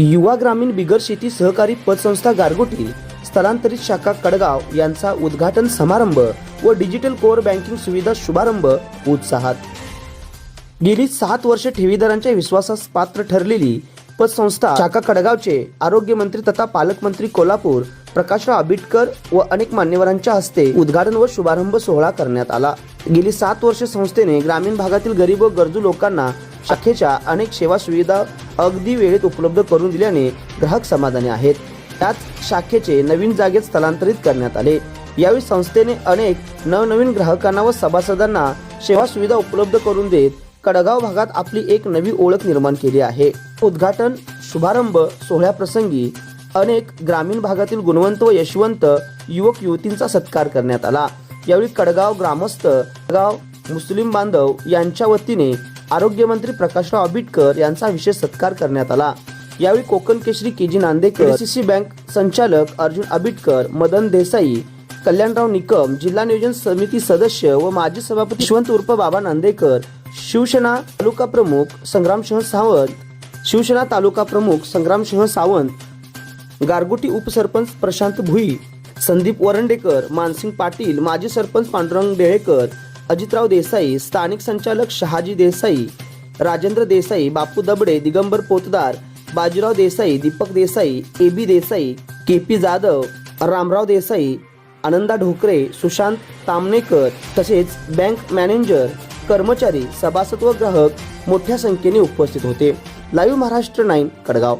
युवा ग्रामीण बिगर शेती सहकारी पतसंस्था गारगोटी स्थलांतरित शाखा कडगाव यांचा उद्घाटन समारंभ व डिजिटल कोअर बँकिंग सुविधा शुभारंभ उत्साहात. गेली सात वर्ष ठेवीदारांच्या विश्वासास पात्र ठरलेली पतसंस्था शाखा कडगावचे आरोग्यमंत्री तथा पालकमंत्री कोल्हापूर प्रकाशराव आबिटकर व अनेक मान्यवरांच्या हस्ते उद्घाटन व शुभारंभ सोहळा करण्यात आला. गेली सात वर्ष संस्थेने ग्रामीण भागातील गरीब व गरजू लोकांना शाखेच्या अनेक सेवा सुविधा अगदी वेळेत उपलब्ध करून दिल्याने ग्राहक समाधानी आहेत. त्याच शाखेचे नवीन जागेत स्थलांतरित करण्यात आले. यावेळी संस्थेने अनेक नवनवीन ग्राहकांना व सभासदांना सेवा सुविधा उपलब्ध करून देत कडगाव भागात आपली एक नवी ओळख निर्माण केली आहे. उद्घाटन शुभारंभ सोहळ्याप्रसंगी अनेक ग्रामीण भागातील गुणवंत व यशवंत युवक युवतींचा सत्कार करण्यात आला. यावेळी कडगाव ग्रामस्थ कडगाव मुस्लिम बांधव यांच्या वतीने आरोग्यमंत्री प्रकाशराव आंबेडकर यांचा विशेष सत्कार करण्यात आला. यावेळी Konkan Kesari K G Nandekar C bank संचालक अर्जुन आबिटकर मदन देसाई कल्याणराव निकम जिल्हा नियोजन समिती सदस्य व माजी सभापती यशवंत उर्फ बाबा नांदेकर शिवसेना तालुका प्रमुख संग्रामसिंह सावंत शिवसेना तालुका प्रमुख संग्रामसिंह सावंत गारगोटी उपसरपंच प्रशांत भुई संदीप वरंडेकर मानसिंग पाटील माजी सरपंच पांडुरंग डेळेकर अजितराव देसाई स्थानिक संचालक Shahaji Desai Rajendra Desai Bapu Dabade Digambar Potdar Bajirao Desai Deepak Desai A B Desai K P Jadhav Ramrao Desai Ananda Dhokare Sushant Tamanekar तसेच बँक मॅनेजर कर्मचारी सभासद व ग्राहक मोठ्या संख्येने उपस्थित होते. Live Maharashtra nine Kadegaon.